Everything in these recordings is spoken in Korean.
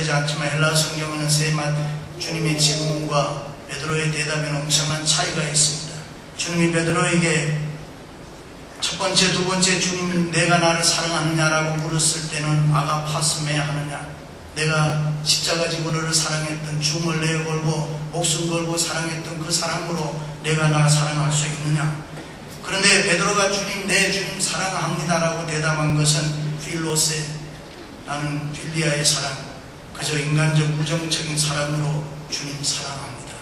되지 않지만 헬라 성경에는 세맛 주님의 질문과 베드로의 대답에는 엄청난 차이가 있습니다. 주님이 베드로에게 첫 번째, 두 번째 주님 내가 나를 사랑하느냐라고 물었을 때는 아가파스메 하느냐 내가 십자가 지고 너를 사랑했던 죽음을 내어 걸고 목숨 걸고 사랑했던 그 사랑으로 내가 나 사랑할 수 있느냐 그런데 베드로가 주님 내 주님 사랑합니다라고 대답한 것은 필로세 나는 필리아의 사랑 그저 인간적 우정적인 사랑으로 주님 사랑합니다.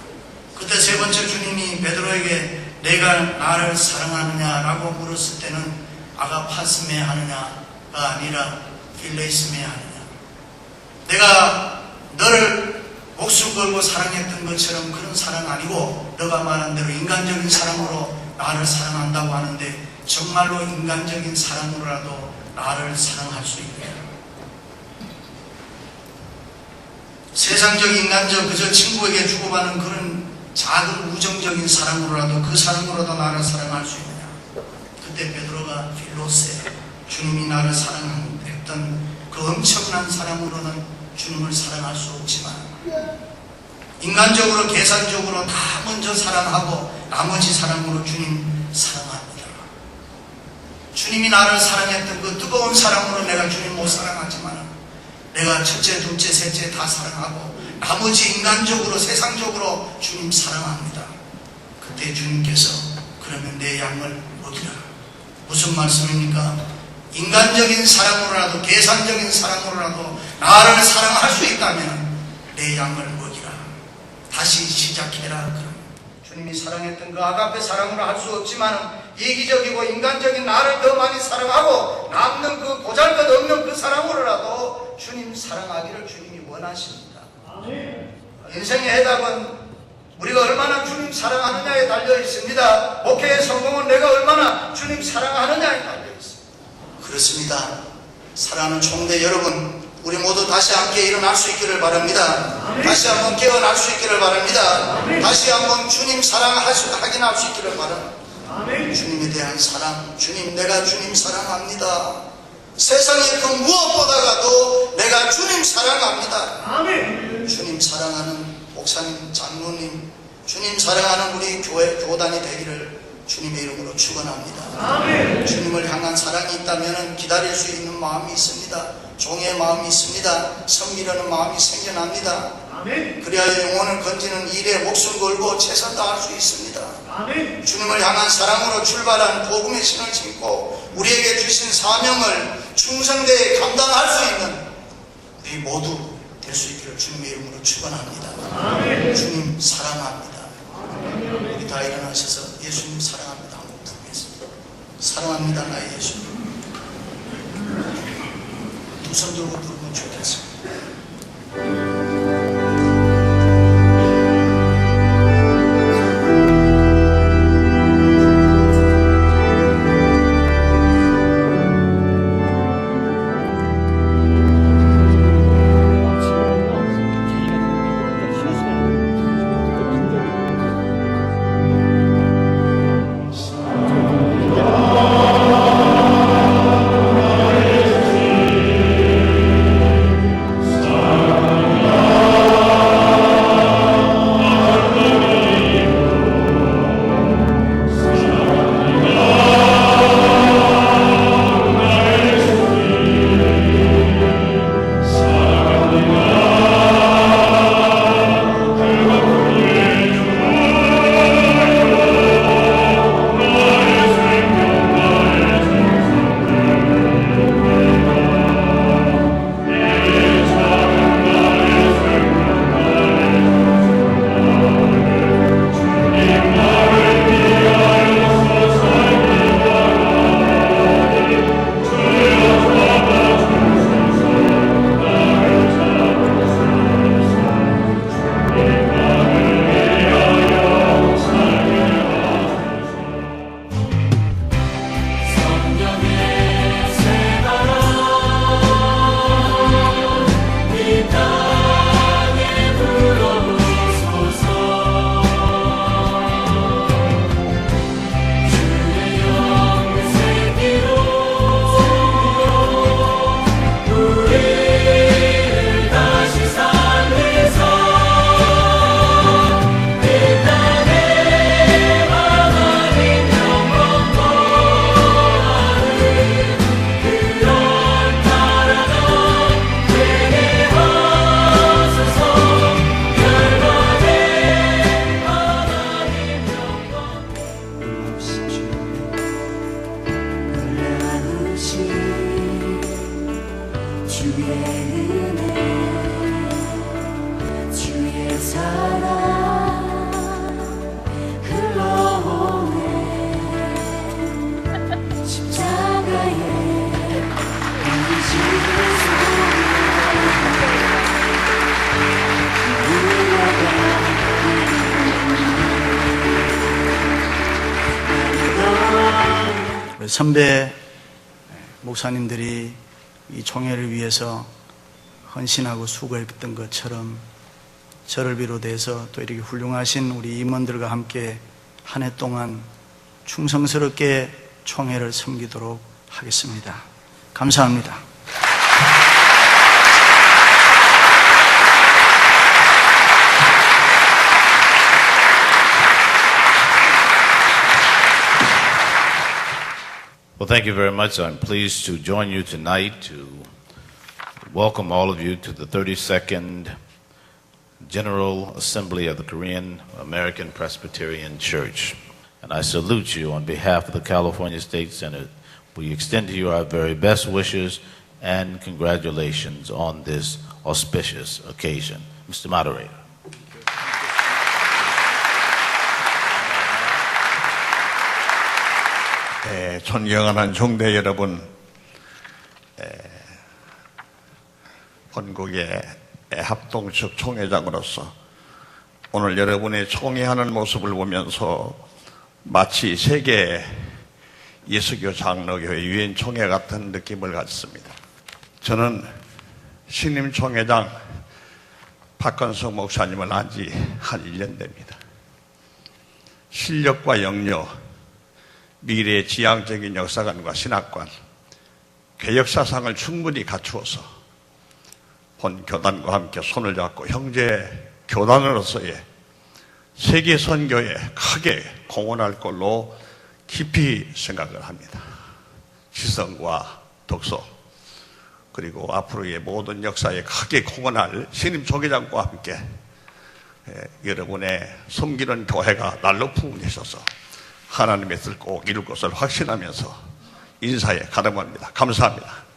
그때 세 번째 주님이 베드로에게 내가 나를 사랑하느냐라고 물었을 때는 아가파스메 하느냐가 아니라 필레이스메 하느냐. 내가 너를 목숨 걸고 사랑했던 것처럼 그런 사랑 아니고 너가 말한 대로 인간적인 사랑으로 나를 사랑한다고 하는데 정말로 인간적인 사랑으로라도 나를 사랑할 수 있느냐 세상적 인간적 그저 친구에게 주고받는 그런 작은 우정적인 사랑으로라도 그 사랑으로도 나를 사랑할 수 있느냐? 그때 베드로가 필로세 주님이 나를 사랑했던 그 엄청난 사랑으로는 주님을 사랑할 수 없지만 인간적으로 계산적으로 다 먼저 사랑하고 나머지 사랑으로 주님 사랑합니다. 주님이 나를 사랑했던 그 뜨거운 사랑으로 내가 주님 못 사랑하지만 내가 첫째, 둘째, 셋째 다 사랑하고 나머지 인간적으로 세상적으로 주님 사랑합니다. 그때 주님께서 그러면 내 양을 먹이라. 무슨 말씀입니까? 인간적인 사랑으로라도 계산적인 사랑으로라도 나를 사랑할 수 있다면 내 양을 먹이라. 다시 시작해라. 주님이 사랑했던 그 아가페 사랑으로 할 수 없지만 이기적이고 인간적인 나를 더 많이 사랑하고 남는 그 보잘것 없는 그 사랑으로라도 주님 사랑하기를 주님이 원하십니다. 인생의 해답은 우리가 얼마나 주님 사랑하느냐에 달려 있습니다. 목회의 성공은 내가 얼마나 주님 사랑하느냐에 달려 있습니다. 그렇습니다. 사랑하는 총대 여러분, 우리 모두 다시 함께 일어날 수 있기를 바랍니다. 다시 한번 깨어날 수 있기를 바랍니다. 다시 한번 주님 사랑하기 확인할 수 있기를 바랍니다. 주님에 대한 사랑, 주님 내가 주님 사랑합니다. 세상의 그 무엇보다가도 내가 주님 사랑합니다. 주님 사랑하는 목사님, 장로님, 주님 사랑하는 우리 교회 교단이 되기를 주님의 이름으로 축원합니다. 주님을 향한 사랑이 있다면 기다릴 수 있는 마음이 있습니다. 종의 마음이 있습니다. 섬기려는 마음이 생겨납니다. 그래야 영혼을 건지는 일에 목숨 걸고 최선 다할 수 있습니다. 주님을 향한 사랑으로 출발한 복음의 신을 짓고 우리에게 주신 사명을 충성되게 감당할 수 있는 우리 모두 될 수 있기를 주님의 이름으로 축원합니다. 주님 사랑합니다. 우리 다 일어나셔서 예수님 사랑합니다. 한번 부르겠습니다. 사랑합니다, 나의 예수님. 두 손 들고 부르면 좋겠습니다. 선배 목사님들이 이 총회를 위해서 헌신하고 수고했던 것처럼 저를 비롯해서 또 이렇게 훌륭하신 우리 임원들과 함께 한 해 동안 충성스럽게 총회를 섬기도록 하겠습니다. 감사합니다. Well, thank you very much. I'm pleased to join you tonight to welcome all of you to the 32nd General Assembly of the Korean American Presbyterian Church. And I salute you on behalf of the California State Senate. We extend to you our very best wishes and congratulations on this auspicious occasion. Mr. Moderator. 존경하는 종대 여러분, 에, 본국의 합동측 총회장으로서 오늘 여러분의 총회하는 모습을 보면서 마치 세계 예수교 장로교회 유엔 총회 같은 느낌을 갖습니다. 저는 신임 총회장 박건석 목사님을 안지한 1년 됩니다. 실력과 영역, 미래의 지향적인 역사관과 신학관, 개혁사상을 충분히 갖추어서 본 교단과 함께 손을 잡고 형제 교단으로서의 세계 선교에 크게 공헌할 걸로 깊이 생각을 합니다. 시선과 독서 그리고 앞으로의 모든 역사에 크게 공헌할 신임 조계장과 함께 에, 여러분의 섬기는 교회가 날로 풍부해져서 하나님의 뜻을 꼭 이룰 것을 확신하면서 인사에 가름합니다. 감사합니다.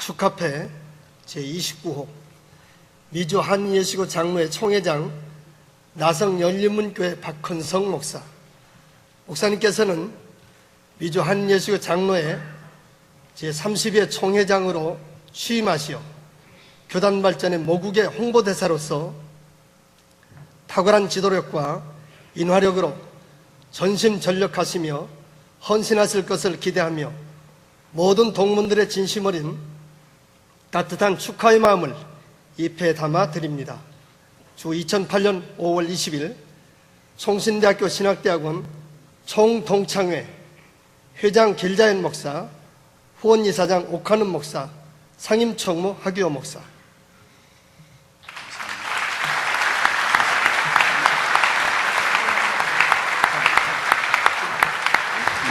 축하패 제29호 미주 한예수교 장로회 총회장 나성 열린문교회 박헌성 목사 목사님께서는 미주 한예수교 장로회 제30회 총회장으로 취임하시어 교단 발전의 모국의 홍보대사로서 탁월한 지도력과 인화력으로 전심 전력하시며 헌신하실 것을 기대하며 모든 동문들의 진심 어린 따뜻한 축하의 마음을 입에 담아 드립니다. 주 2008년 5월 20일 총신대학교 신학대학원 총동창회 회장 길자연 목사, 후원이사장 옥하는 목사, 상임청무 하기호 목사.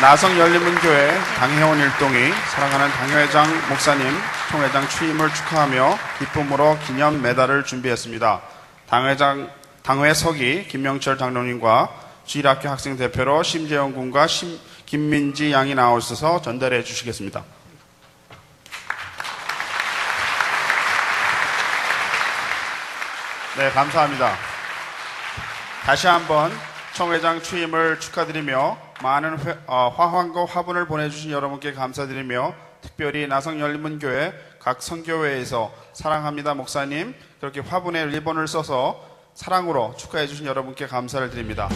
나성 열린문교회 당회원 일동이 사랑하는 당회장 목사님, 총회장 취임을 축하하며 기쁨으로 기념 메달을 준비했습니다. 당회장 당회석이 김명철 장로님과 주일학교 학생 대표로 심재영 군과 심- 김민지 양이 나오셔서 전달해 주시겠습니다. 네, 감사합니다. 다시 한번 총회장 취임을 축하드리며 많은 회- 어, 화환과 화분을 보내주신 여러분께 감사드리며 특별히 나성열린문교회 각 선교회에서 사랑합니다 목사님 그렇게 화분에 리본을 써서 사랑으로 축하해 주신 여러분께 감사를 드립니다.